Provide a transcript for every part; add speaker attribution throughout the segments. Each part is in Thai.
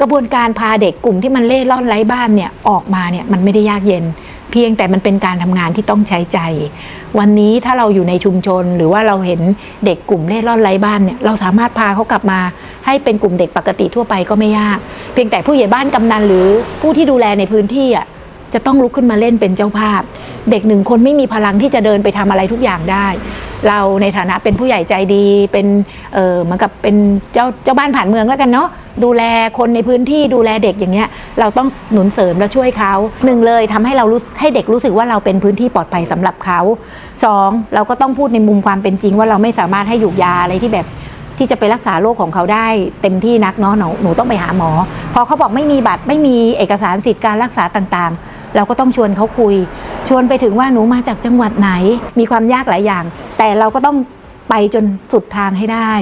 Speaker 1: กระบวนการพาเด็กกลุ่มที่มันเล่ร่อนไร้บ้านเนี่ยออกมาเนี่ยมันไม่ได้ยากเย็น เพียงแต่มันเป็นการทำงานที่ต้องใช้ใจ วันนี้ถ้าเราอยู่ในชุมชน หรือว่าเราเห็นเด็กกลุ่มเล่ร่อนไร้บ้านเนี่ยเราสามารถพาเขากลับมาให้เป็นกลุ่มเด็กปกติทั่วไปก็ไม่ยาก เพียงแต่ผู้ใหญ่บ้านกำนันหรือผู้ที่ดูแลในพื้นที่อะ จะต้องลุกขึ้นมาเล่นเป็นเจ้าภาพ เด็กหนึ่งคนไม่มีพลังที่จะเดินไปทำอะไรทุกอย่างได้ เราในฐานะเป็นผู้ใหญ่ใจดีเป็นเออเหมือนกับเป็นเจ้าเจ้าบ้านผ่านเมืองแล้วกันเนาะดูแลคนในพื้นที่ดูแลเด็กอย่างเงี้ยเราต้องหนุนเสริมและช่วยเขาหนึ่งเลยทำให้เรารู้ให้เด็กรู้สึกว่าเราเป็นพื้นที่ปลอดภัยสำหรับเขาสองเราก็ต้องพูดในมุมความเป็นจริง ว่าเราไม่สามารถให้หยูกยาอะไรที่แบบที่จะไปรักษาโรคของเขาได้เต็มที่นักเนาะหนูหนูต้องไปหาหมอ พอเขาบอกไม่มีบัตรไม่มีเอกสารสิทธิ์การรักษาต่างๆ เราก็ต้องชวนเขาคุย ชวนไปถึงว่าหนูมาจากจังหวัดไหน มีความยากหลายอย่าง แต่เราก็ต้องไปจนสุดทางให้ได้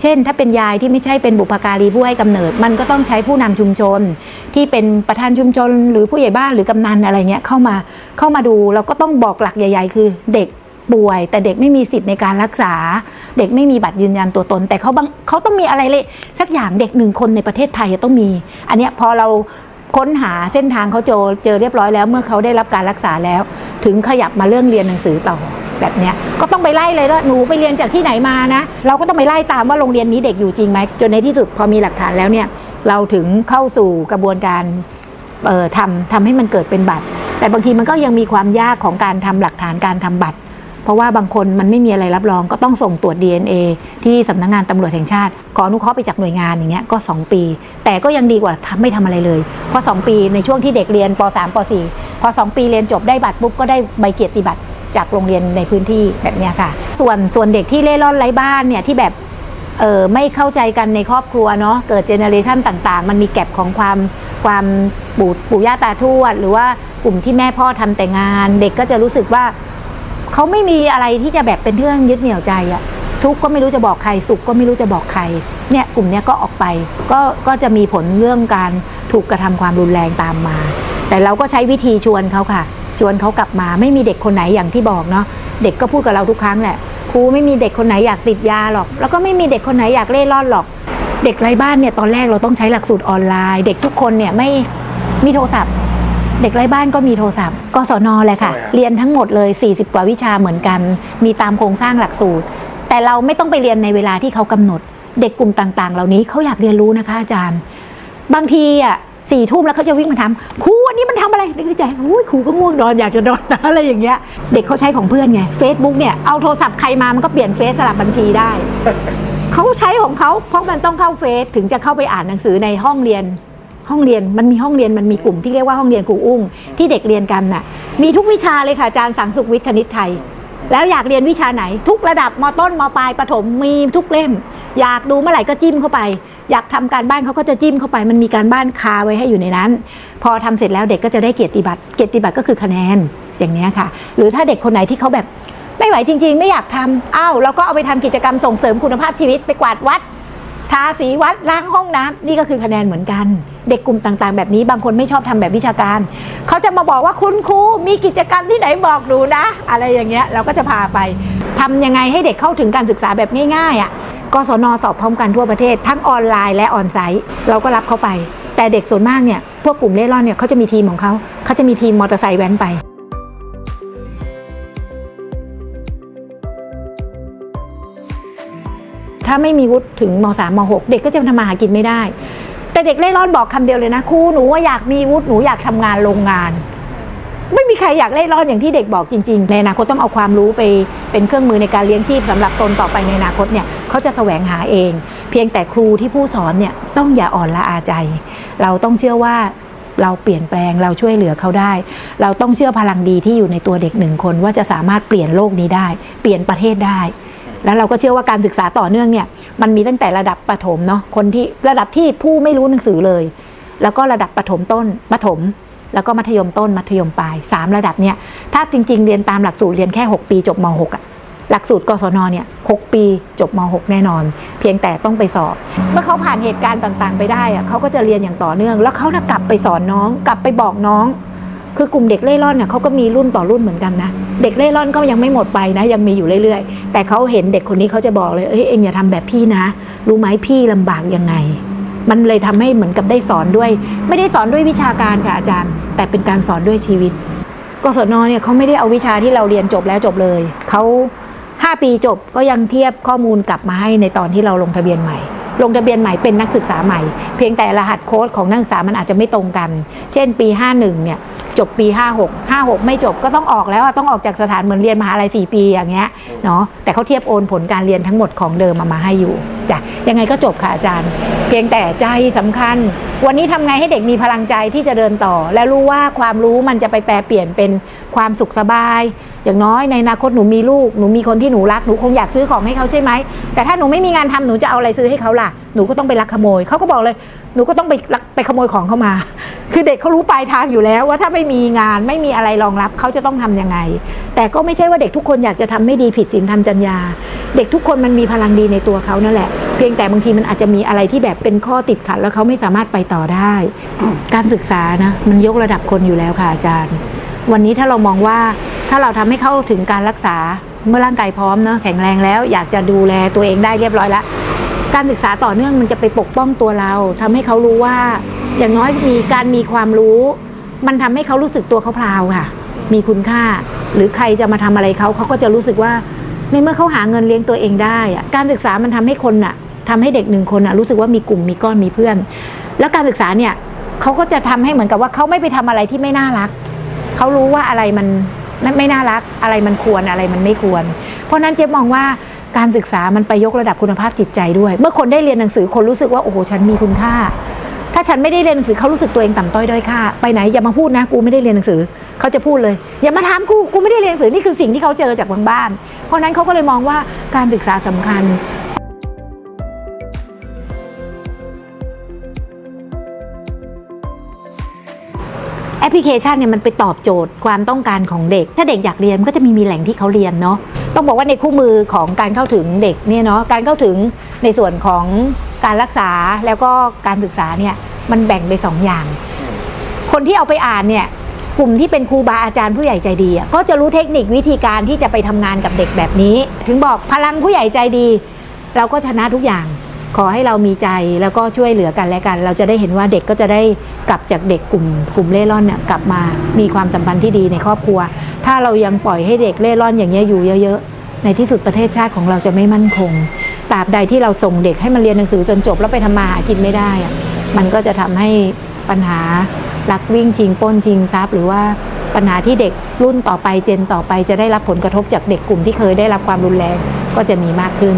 Speaker 1: เช่น ถ้าเป็นยายที่ไม่ใช่เป็นบุพการีผู้ให้กำเนิด มันก็ต้องใช้ผู้นำชุมชน ที่เป็นประธานชุมชน หรือผู้ใหญ่บ้านหรือกำนันอะไรเงี้ยเข้ามาเข้ามาดูเราก็ต้องบอกหลักใหญ่ ๆ คือเด็กป่วย แต่เด็กไม่มีสิทธิ์ในการรักษา เด็กไม่มีบัตรยืนยันตัวตน แต่เขาบางเขาต้องมีอะไรเลยสักอย่างเด็กหนึ่งคนในประเทศไทยจะต้องมี อันเนี้ยพอเรา ค้นหาเส้นทางเขาเจอเจอเรียบร้อยแล้ว เมื่อเขาได้รับการรักษาแล้ว ถึงขยับมาเรื่องเรียนหนังสือต่อแบบเนี้ยก็ต้องไปไล่เลยว่าหนูไปเรียนจากที่ไหนมานะ เราก็ต้องไปไล่ตามว่าโรงเรียนนี้เด็กอยู่จริงไหมจนในที่สุดพอมีหลักฐานแล้วเนี่ยเราถึงเข้าสู่กระบวนการเอ่อทำทำให้มันเกิดเป็นบัตร แต่บางทีมันก็ยังมีความยากของการทำหลักฐานการทำบัตร เพราะว่าบางคนมันไม่มีอะไรรับรองก็ต้องส่งตรวจ DNA ที่สำนักงานตำรวจแห่งชาติ ขออนุเคราะห์ไปจากหน่วยงานอย่างเงี้ยก็ 2 ปี แต่ก็ยังดีกว่าทำไม่ทำอะไรเลย เพราะ 2 ปีในช่วงที่เด็กเรียนป .3 ป .4 พอ 2 ปีเรียนจบได้บัตรปุ๊บก็ได้ใบเกียรติบัตรจากโรงเรียนในพื้นที่แบบเนี้ยค่ะ ส่วนส่วนเด็กที่เล่ร่อนไร้บ้านเนี่ยที่แบบเออไม่เข้าใจกันในครอบครัวเนาะเกิดเจเนอเรชันต่างๆ มันมีแก็บของความความปู่ปู่ย่าตาทวด หรือว่ากลุ่มที่แม่พ่อทำแต่งาน เด็กก็จะรู้สึกว่า เขาไม่มีอะไรที่จะแบบเป็นเรื่องยึดเหนี่ยวใจอะทุกข์ก็ไม่รู้จะบอกใครสุขก็ไม่รู้จะบอกใครเนี่ยกลุ่มเนี้ยก็ออกไปก็ก็จะมีผลเรื่องการถูกกระทำความรุนแรงตามมา แต่เราก็ใช้วิธีชวนเขาค่ะ ชวนเขากลับมาไม่มีเด็กคนไหนอย่างที่บอกเนาะเด็กก็พูดกับเราทุกครั้งแหละครูไม่มีเด็กคนไหนอยากติดยาหรอก แล้วก็ไม่มีเด็กคนไหนอยากเล่ร่อนหรอก เด็กไร้บ้านเนี่ยตอนแรกเราต้องใช้หลักสูตรออนไลน์ เด็กทุกคนเนี่ยไม่มีโทรศัพท์ เด็กไร้บ้านก็มีโทรศัพท์กศนเลยค่ะ
Speaker 2: ใช่ครับ
Speaker 1: เรียนทั้งหมดเลย 40 กว่าวิชาเหมือนกัน มีตามโครงสร้างหลักสูตร แต่เราไม่ต้องไปเรียนในเวลาที่เขากำหนด เด็กกลุ่มต่าง ๆ เหล่านี้เขาอยากเรียนรู้นะคะอาจารย์ บางทีอะสี่ทุ่มแล้วเขาจะวิ่งมาถามครูวันนี้มันทำอะไรนึกในใจอุ้ยครูก็ง่วงนอนอยากจะนอนนะอะไรอย่างเงี้ยเด็กเขาใช้ของเพื่อนไง Facebook เนี่ยเอาโทรศัพท์ใครมามันก็เปลี่ยนเฟซสลับบัญชีได้เขาใช้ของเขาเพราะมันต้องเข้าเฟซถึงจะเข้าไปอ่านหนังสือในห้องเรียน ห้องเรียนมันมีห้องเรียนมันมีกลุ่มที่เรียกว่าห้องเรียนครูอุ้งที่เด็กเรียนกันน่ะมีทุกวิชาเลยค่ะอาจารย์สังสุขวิทย์คณิตไทย แล้วอยากเรียนวิชาไหน ทุกระดับมต้นมปลายประถมมีทุกเล่ม อยากดูเมื่อไหร่ก็จิ้มเข้าไป อยากทำการบ้านเขาก็จะจิ้มเข้าไป มันมีการบ้านคาไว้ให้อยู่ในนั้น พอทำเสร็จแล้วเด็กก็จะได้เกียรติบัตรเกียรติบัตรก็คือคะแนนอย่างเนี้ยค่ะ หรือถ้าเด็กคนไหนที่เขาแบบไม่ไหวจริง ๆ ไม่อยากทำอ้าวเราก็เอาไปทำกิจกรรมส่งเสริมคุณภาพชีวิตไปกวาดวัด ทาสีวัดล้างห้องน้ำนี่ก็คือคะแนนเหมือนกัน เด็กกลุ่มต่างๆ แบบนี้บางคนไม่ชอบทำแบบวิชาการเขาจะมาบอกว่าคุณครูมีกิจกรรมที่ไหนบอกดูนะ อะไรอย่างเงี้ยเราก็จะพาไปทำยังไงให้เด็กเข้าถึงการศึกษาแบบง่ายๆอะกศนสอบพร้อมกันทั่วประเทศ ทั้งออนไลน์และออนไซต์เราก็รับเขาไป แต่เด็กส่วนมากเนี่ยพวกกลุ่มเล่ร่อนเนี่ยเขาจะมีทีมของเขาเขาจะมีทีมมอเตอร์ไซค์แว้นไป ถ้าไม่มีวุฒิถึงม .3 ม .6 เด็กก็จะทำมาหากินไม่ได้ แต่เด็กเล่ร่อนบอกคำเดียวเลยนะครูหนูว่าอยากมีวุฒิหนูอยากทำงานโรงงาน ไม่มีใครอยากเล่ร่อนอย่างที่เด็กบอกจริง ๆ ในอนาคตต้องเอาความรู้ไปเป็นเครื่องมือในการเลี้ยงชีพสำหรับตนต่อไปในอนาคตเนี่ยเขาจะแสวงหาเอง เพียงแต่ครูที่ผู้สอนเนี่ยต้องอย่าอ่อนละอาใจ เราต้องเชื่อว่าเราเปลี่ยนแปลงเราช่วยเหลือเขาได้ เราต้องเชื่อพลังดีที่อยู่ในตัวเด็กหนึ่งคนว่าจะสามารถเปลี่ยนโลกนี้ได้ เปลี่ยนประเทศได้ แล้วเราก็เชื่อว่าการศึกษาต่อเนื่องเนี่ยมันมีตั้งแต่ระดับประถมเนาะคนที่ระดับที่ผู้ไม่รู้หนังสือเลย แล้วก็ระดับประถมต้นประถม แล้วก็มัธยมต้นมัธยมปลายสามระดับเนี่ยถ้าจริง ๆ เรียนตามหลักสูตรเรียนแค่ 6 ปีจบม .6 อะหลักสูตรกศนเนี่ยหกปีจบม .6 แน่นอน เพียงแต่ต้องไปสอบ เมื่อเขาผ่านเหตุการณ์ต่างๆ ไปได้อะเขาก็จะเรียนอย่างต่อเนื่อง แล้วเขาน่ะกลับไปสอนน้อง กลับไปบอกน้อง คือกลุ่มเด็กเล่ร่อนเนี่ยเขาก็มีรุ่นต่อรุ่นเหมือนกันนะ เด็กเล่ร่อนก็ยังไม่หมดไปนะ ยังมีอยู่เรื่อยๆ แต่เขาเห็นเด็กคนนี้เขาจะบอกเลยเอ้ยเอ็งอย่าทำแบบพี่นะ รู้ไหมพี่ลำบากยังไง มันเลยทำให้เหมือนกับได้สอนด้วย ไม่ได้สอนด้วยวิชาการค่ะอาจารย์ แต่เป็นการสอนด้วยชีวิตกศนเนี่ยเขาไม่ได้เอาวิชาที่เราเรียนจบแล้วจบเลยเขา5 ปีจบก็ยังเทียบข้อมูลกลับมาให้ในตอนที่เราลงทะเบียนใหม่ ลงทะเบียนใหม่เป็นนักศึกษาใหม่ เพียงแต่รหัสโค้ดของนักศึกษามันอาจจะไม่ตรงกัน เช่นปี 51 เนี่ยจบปี 56 56 ไม่จบก็ต้องออกแล้วต้องออกจากสถานเหมือนเรียนมหาลัย 4 ปีอย่างเงี้ยเนาะแต่เขาเทียบโอนผลการเรียนทั้งหมดของเดิมมามาให้อยู่จ้ะยังไงก็จบค่ะอาจารย์ เพียงแต่ใจสำคัญ วันนี้ทำไงให้เด็กมีพลังใจที่จะเดินต่อ และรู้ว่าความรู้มันจะไปแปลเปลี่ยนเป็นความสุขสบาย อย่างน้อยในอนาคตหนูมีลูกหนูมีคนที่หนูรักหนูคงอยากซื้อของให้เขาใช่ไหมแต่ถ้าหนูไม่มีงานทำหนูจะเอาอะไรซื้อให้เขาล่ะหนูก็ต้องไปลักขโมยเขาก็บอกเลยหนูก็ต้องไปลักไปขโมยของเขามา คือเด็กเขารู้ปลายทางอยู่แล้ว ว่าถ้าไม่มีงานไม่มีอะไรรองรับเขาจะต้องทำยังไง แต่ก็ไม่ใช่ว่าเด็กทุกคนอยากจะทำไม่ดีผิดศีลธรรมจัญญา เด็กทุกคนมันมีพลังดีในตัวเขานั่นแหละ เพียงแต่บางทีมันอาจจะมีอะไรที่แบบเป็นข้อติดขัดแล้วเขาไม่สามารถไปต่อได้ การศึกษานะมันยกระดับคนอยู่แล้วค่ะอาจารย์ วันนี้ถ้าเรามองว่าถ้าเราทำให้เข้าถึงการรักษาเมื่อร่างกายพร้อมเนอะแข็งแรงแล้ว อยากจะดูแลตัวเองได้เรียบร้อยแล้วการศึกษาต่อเนื่องมันจะไปปกป้องตัวเราทำให้เขารู้ว่า อย่างน้อยมีการมีความรู้ มันทำให้เขารู้สึกตัวเขาพลาวค่ะ มีคุณค่า หรือใครจะมาทำอะไรเขาเขาก็จะรู้สึกว่า ในเมื่อเขาหาเงินเลี้ยงตัวเองได้การศึกษามันทำให้คนอะทำให้เด็กหนึ่งคนอะรู้สึกว่ามีกลุ่มมีก้อนมีเพื่อน แล้วการศึกษาเนี่ยเขาก็จะทำให้เหมือนกับว่าเขาไม่ไปทำอะไรที่ไม่น่ารัก เขารู้ว่าอะไรมันไม่ไม่น่ารักอะไรมันควรอะไรมันไม่ควร เพราะนั้นเจ๊มองว่าการศึกษามันไปยกระดับคุณภาพจิตใจด้วย เมื่อคนได้เรียนหนังสือคนรู้สึกว่าโอ้โหฉันมีคุณค่า ถ้าฉันไม่ได้เรียนหนังสือเขารู้สึกตัวเองต่ำต้อยด้อยค่าไปไหนอย่ามาพูดนะกูไม่ได้เรียนหนังสือเขาจะพูดเลย อย่ามาถามกูกูไม่ได้เรียนหนังสือนี่คือสิ่งที่เขาเจอจากบางบ้าน เพราะฉะนั้นเขาก็เลยมองว่าการศึกษาสำคัญ อปพลิเคชันเนี่ยมันไปตอบโจทย์ความต้องการของเด็ก ถ้าเด็กอยากเรียนก็จะมีมีแหล่งที่เขาเรียนเนาะต้องบอกว่าในคู่มือของการเข้าถึงเด็กเนี่ยเนาะการเข้าถึงในส่วนของการรักษาแล้วก็การศึกษาเนี่ยมันแบ่งไปสองอย่าง คนที่เอาไปอ่านเนี่ยกลุ่มที่เป็นครูบาอาจารย์ผู้ใหญ่ใจดีอะก็จะรู้เทคนิควิธีการที่จะไปทำงานกับเด็กแบบนี้ ถึงบอกพลังผู้ใหญ่ใจดี เราก็ชนะทุกอย่าง ขอให้เรามีใจแล้วก็ช่วยเหลือกันและกัน เราจะได้เห็นว่าเด็กก็จะได้กลับจากเด็กกลุ่มกลุ่มเล่ร่อนเนี่ยกลับมามีความสัมพันธ์ที่ดีในครอบครัว ถ้าเรายังปล่อยให้เด็กเล่ร่อนอย่างเงี้ยอยู่เยอะๆในที่สุดประเทศชาติของเราจะไม่มั่นคงตราบใดที่เราส่งเด็กให้มันเรียนหนังสือจนจบแล้วไปทำมาหากินไม่ได้อะมันก็จะทำให้ปัญหาลักวิ่งชิงป้นชิงทรัพย์หรือว่าปัญหาที่เด็กรุ่นต่อไปเจนต่อไปจะได้รับผลกระทบจากเด็กกลุ่มที่เคยได้รับความรุนแรงก็จะมีมากขึ้น